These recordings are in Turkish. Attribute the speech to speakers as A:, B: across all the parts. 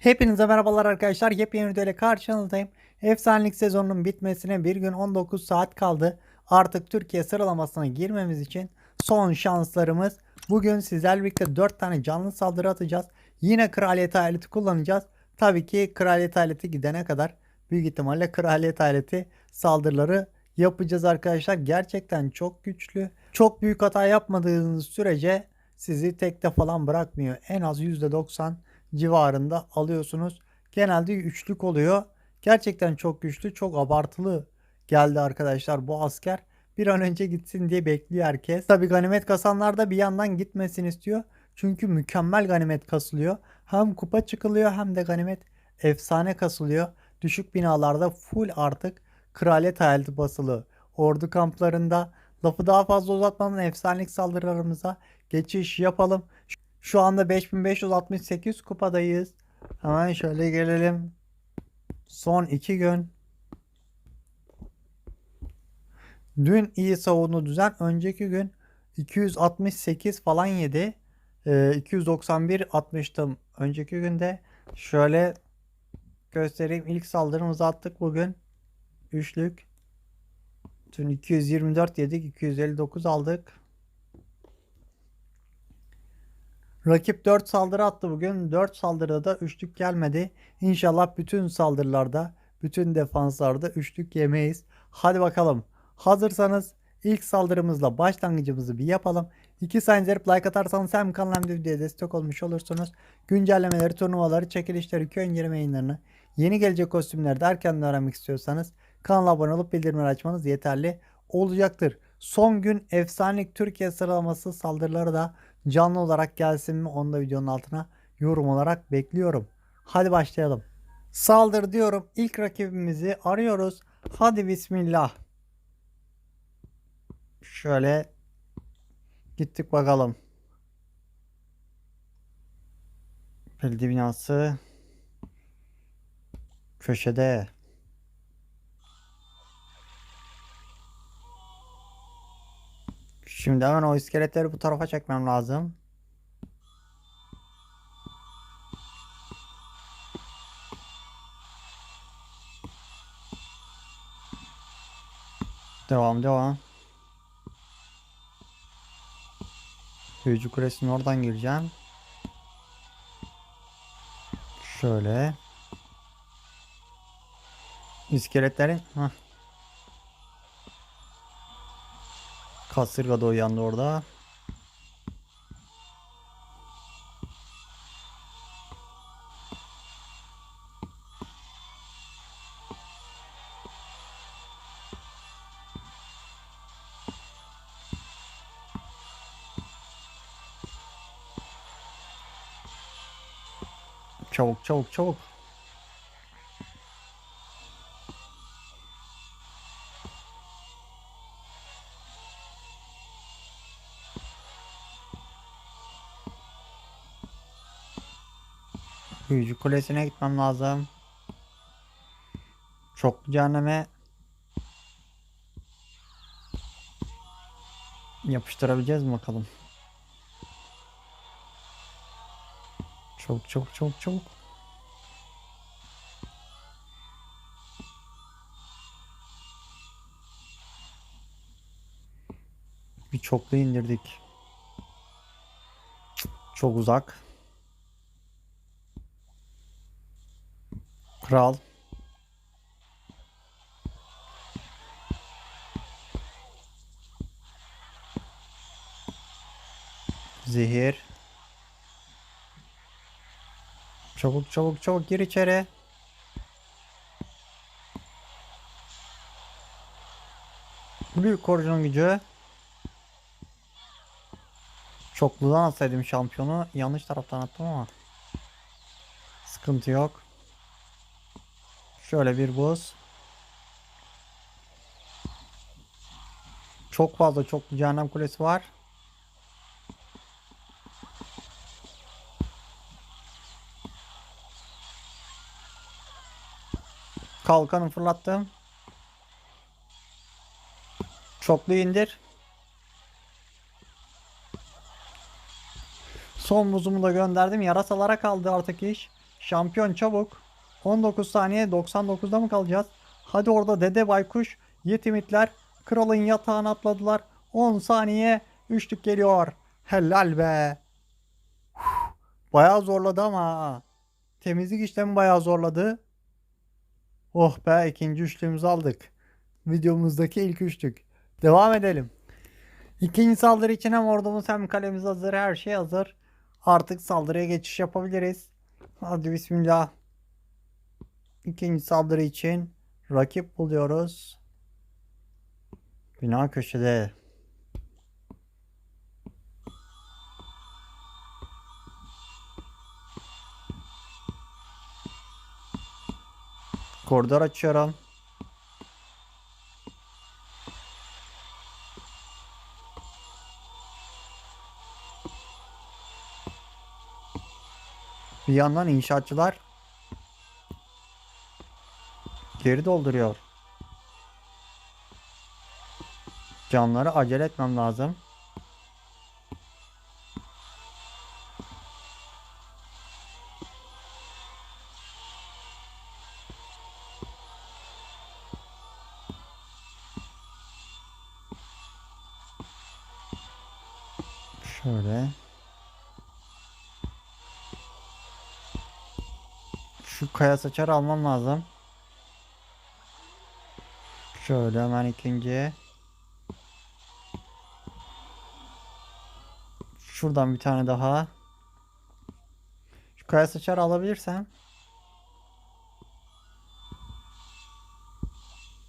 A: Hepinize merhabalar arkadaşlar. Yepyeni videoyla karşınızdayım. Efsanelik sezonunun bitmesine bir gün 19 saat kaldı. Artık Türkiye sıralamasına girmemiz için son şanslarımız. Bugün sizlerle birlikte 4 tane canlı saldırı atacağız. Yine kraliyet aleti kullanacağız. Tabii ki kraliyet aleti gidene kadar büyük ihtimalle kraliyet aleti saldırıları yapacağız arkadaşlar. Gerçekten çok güçlü. Çok büyük hata yapmadığınız sürece sizi tekte falan bırakmıyor. En az %90 civarında alıyorsunuz. Genelde üçlük oluyor. Gerçekten çok güçlü, çok abartılı geldi arkadaşlar bu asker. Bir an önce gitsin diye bekliyor herkes. Tabi ganimet kasanlar da bir yandan gitmesin istiyor. Çünkü mükemmel ganimet kasılıyor. Hem kupa çıkılıyor hem de ganimet efsane kasılıyor. Düşük binalarda full artık kraliyet hayaleti basılı. Ordu kamplarında lafı daha fazla uzatmadan efsanelik saldırılarımıza geçiş yapalım. Şu anda 5568 kupadayız. Hemen şöyle gelelim. Son 2 gün. Dün iyi savundu düzen. Önceki gün 268 falan yedi. Ee, 291 atmıştım önceki günde. Şöyle göstereyim. İlk saldırımızı attık bugün. Üçlük. Dün 224 yedik. 259 aldık. Rakip 4 saldırı attı bugün. 4 saldırıda da üçlük gelmedi. İnşallah bütün saldırılarda, bütün defanslarda üçlük yemeyiz. Hadi bakalım. Hazırsanız ilk saldırımızla başlangıcımızı bir yapalım. 2 saniye izleyip like atarsanız hem kanal hem de videoya destek olmuş olursunuz. Güncellemeleri, turnuvaları, çekilişleri, köy inceleme yayınlarını, yeni gelecek kostümleri de erkenden öğrenmek istiyorsanız kanala abone olup bildirimleri açmanız yeterli olacaktır. Son gün efsanelik Türkiye sıralaması saldırıları da canlı olarak gelsin mi onu da videonun altına yorum olarak bekliyorum. Hadi başlayalım. Saldır diyorum. İlk rakibimizi arıyoruz. Hadi bismillah. Şöyle gittik bakalım. Belediye binası köşede. Şimdi hemen o iskeletleri bu tarafa çekmem lazım. Devam devam. Büyücü kulesinin oradan gireceğim. Şöyle. İskeletlerin. Heh. Kasırga da uyandı orada. Çabuk çabuk çabuk. Büyücü kulesine gitmem lazım. Çoklu cehenneme yapıştırabileceğiz mi bakalım. Çabuk çabuk çabuk çabuk. Bir çoklu indirdik. Çok uzak. Kral. Zehir. Çabuk çabuk çabuk gir içeri. Büyük korucunun gücü. Çokludan atsaydım şampiyonu. Yanlış taraftan attım ama. Sıkıntı yok. Şöyle bir boz. Çok fazla çok cehennem kulesi var. Kalkanı fırlattım. Çoklu indir. Son buzumu da gönderdim. Yarasalara kaldı artık iş. Şampiyon çabuk. 19 saniye 99'da mı kalacağız? Hadi orada Dede Baykuş. Yetimitler. Kralın yatağına atladılar. 10 saniye. Üçlük geliyor. Helal be. Bayağı zorladı ama. Temizlik işlemi bayağı zorladı. Oh be ikinci üçlüğümüzü aldık. Videomuzdaki ilk üçlük. Devam edelim. İkinci saldırı için hem ordumuz hem kalemiz hazır. Her şey hazır. Artık saldırıya geçiş yapabiliriz. Hadi bismillah. İkinci saldırı için rakip buluyoruz. Bina köşede. Koridor açıyorum. Bir yandan inşaatçılar geri dolduruyor. Canları acele etmem lazım. Şöyle. Şu kaya saçarı almam lazım. Şöyle hemen ikinci. Şuradan bir tane daha. Şu kaya saçarı alabilirsem.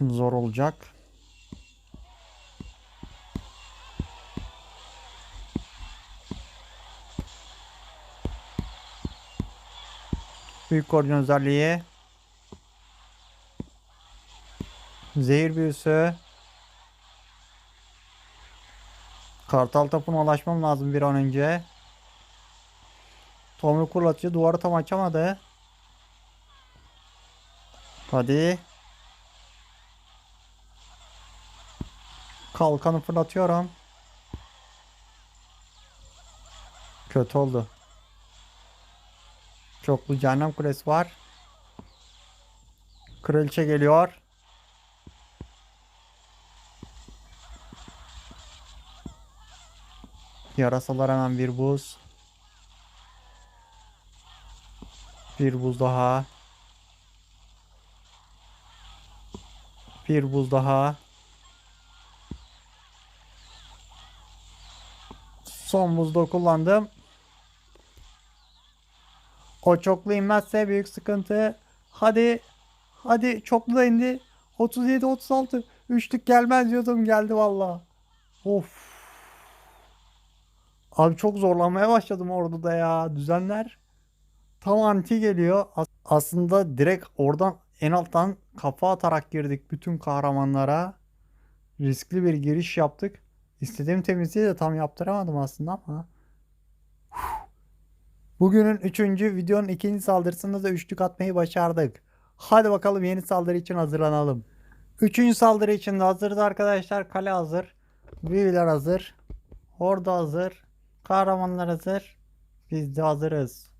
A: Zor olacak. Büyük koordinat özelliği. Zehir büyüsü. Kartal tapına ulaşmam lazım bir an önce. Tomruk kurlatıcı duvarı tam açamadı. Hadi. Kalkanı fırlatıyorum. Kötü oldu. Çoklu cehennem kulesi var. Kraliçe geliyor. Yarasalar hemen bir buz. Bir buz daha. Bir buz daha. Son buzda kullandım. O çoklu inmezse büyük sıkıntı. Hadi. Hadi çoklu da indi. 37 36. Üçlük gelmez diyordum geldi valla. Of. Abi çok zorlanmaya başladım orada ya. Düzenler tam anti geliyor. As- aslında direkt oradan en alttan kafa atarak girdik bütün kahramanlara. Riskli bir giriş yaptık. İstediğim temizliği de tam yaptıramadım aslında ama. Bugünün üçüncü videonun ikinci saldırısında da üçlük atmayı başardık. Hadi bakalım yeni saldırı için hazırlanalım. Üçüncü saldırı için de hazırız arkadaşlar. Kale hazır. Büyüler hazır. Orada hazır. Kahramanlar hazır. Biz de hazırız.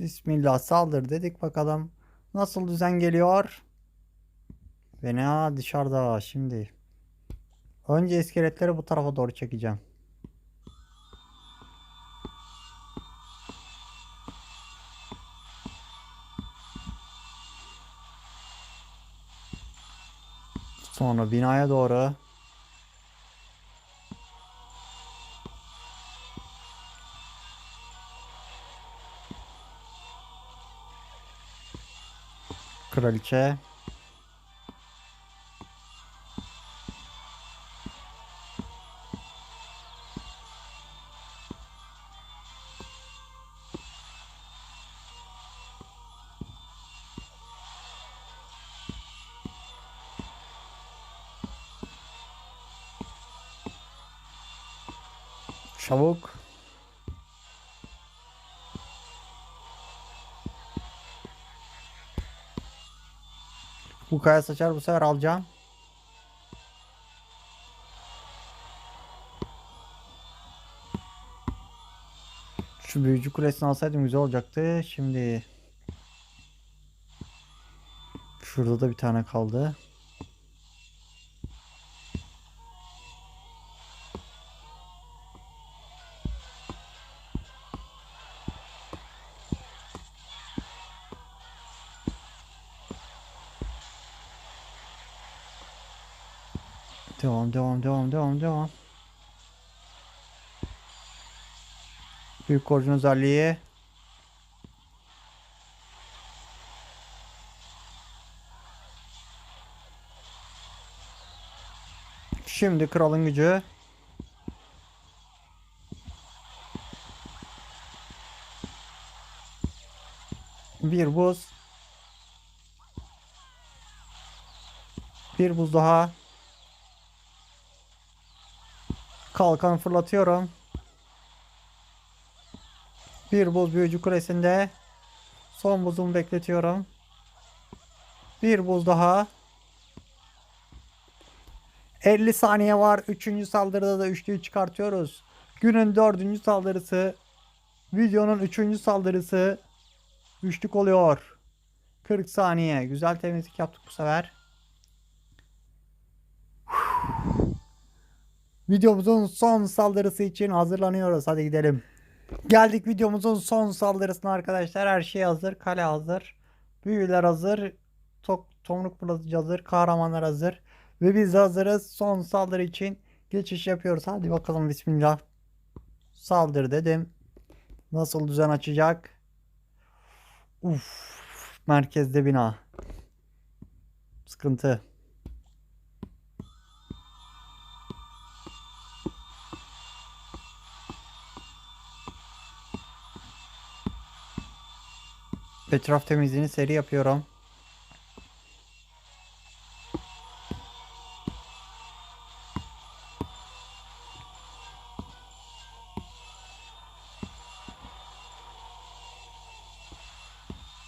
A: Bismillah saldır dedik bakalım. Nasıl düzen geliyor? Fena dışarıda şimdi. Önce iskeletleri bu tarafa doğru çekeceğim. Sonra binaya doğru. Kraliçe. Çabuk. Bu kaya saçar bu sefer alacağım. Şu büyücü kulesini alsaydım güzel olacaktı. Şimdi şurada da bir tane kaldı. Devam. Büyük korcun özelliği. Şimdi kralın gücü. Bir buz. Bir buz daha. Kalkan fırlatıyorum. Bir buz büyücü kulesinde. Son buzumu bekletiyorum. Bir buz daha. 50 saniye var. Üçüncü saldırıda da üçlüyü çıkartıyoruz. Günün dördüncü saldırısı. Videonun üçüncü saldırısı. Üçlük oluyor. 40 saniye. Güzel temizlik yaptık bu sefer. Videomuzun son saldırısı için hazırlanıyoruz. Hadi gidelim. Geldik videomuzun son saldırısına arkadaşlar. Her şey hazır. Kale hazır. Büyüler hazır. Tok, tomruk fırlatıcı hazır. Kahramanlar hazır. Ve biz hazırız. Son saldırı için geçiş yapıyoruz. Hadi bakalım bismillah. Saldır dedim. Nasıl düzen açacak? Uf. Merkezde bina. Sıkıntı. Etraf temizliğini seri yapıyorum.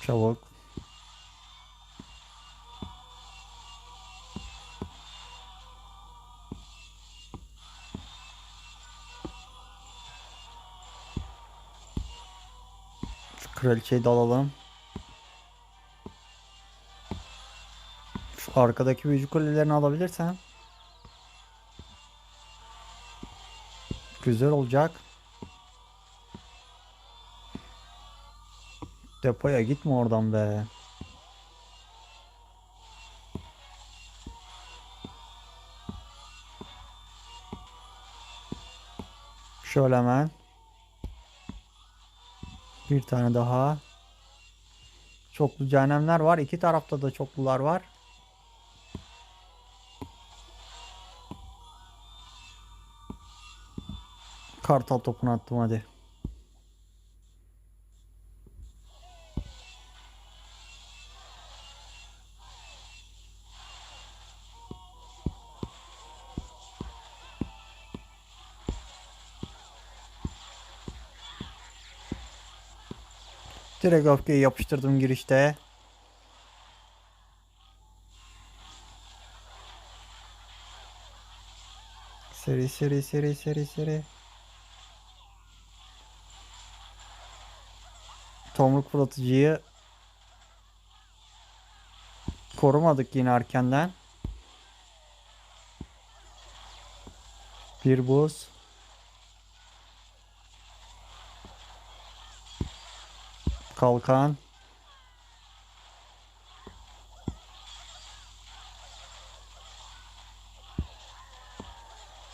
A: Çabuk. Şu kraliçeyi de alalım. Arkadaki büyücü kulelerini alabilirsen. Güzel olacak. Depoya gitme oradan be. Şöyle hemen. Bir tane daha. Çoklu cehennemler var. İki tarafta da çoklular var. Kartal topunu attım hadi. Direkt öfkeyi yapıştırdım girişte. Seri seri seri seri seri. Tomruk fırlatıcıyı korumadık yine erkenden. Bir buz. Kalkan.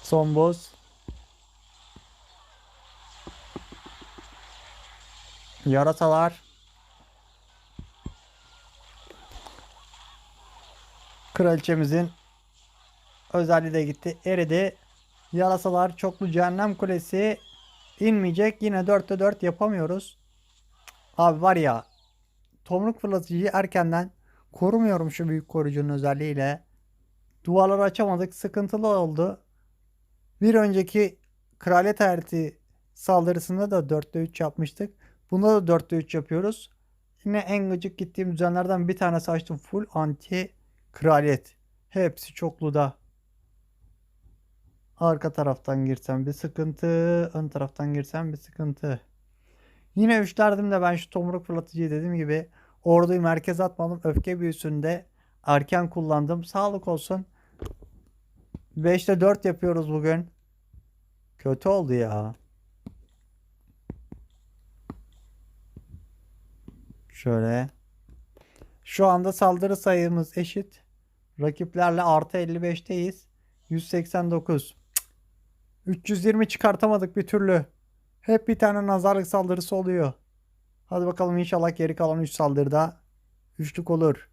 A: Son buz. Yarasalar. Kraliçemizin özelliği de gitti. Eridi. Yarasalar çoklu cehennem kulesi inmeyecek. Yine 4'te 4 yapamıyoruz. Abi var ya tomruk fırlatıcıyı erkenden korumuyorum şu büyük koruyucunun özelliğiyle. Duvarları açamadık. Sıkıntılı oldu. Bir önceki kraliyet hayaleti saldırısında da 4'te 3 yapmıştık. Bunda da 4'te 3 yapıyoruz. Yine en gıcık gittiğim düzenlerden bir tanesi açtım. Full anti kraliyet. Hepsi çokluda. Arka taraftan girsem bir sıkıntı. Ön taraftan girsem bir sıkıntı. Yine üçlerdim de ben şu tomruk fırlatıcıyı dediğim gibi orduyu merkeze atmadım. Öfke büyüsünde erken kullandım. Sağlık olsun. 5'te 4 yapıyoruz bugün. Kötü oldu ya. Şöyle. Şu anda saldırı sayımız eşit. Rakiplerle artı 55'teyiz. 189. Cık. 320 çıkartamadık bir türlü. Hep bir tane nazarlık saldırısı oluyor. Hadi bakalım inşallah geri kalan 3 saldırıda üçlük olur.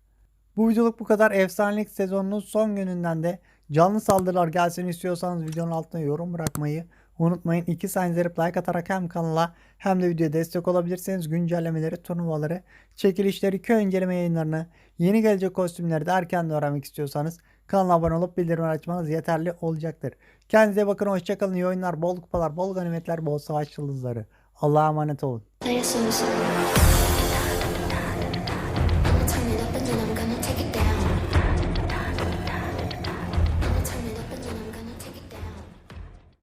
A: Bu videoluk bu kadar. Efsanelik sezonunun son gününden de canlı saldırılar gelsin istiyorsanız videonun altına yorum bırakmayı unutmayın. 2 saniye like atarak hem kanala hem de videoya destek olabilirsiniz. Güncellemeleri, turnuvaları, çekilişleri, köy inceleme yayınlarını, yeni gelecek kostümleri de erken de öğrenmek istiyorsanız kanala abone olup bildirimleri açmanız yeterli olacaktır. Kendinize bakın, hoşçakalın, iyi oyunlar, bol kupalar, bol ganimetler, bol savaş yıldızları. Allah'a emanet olun.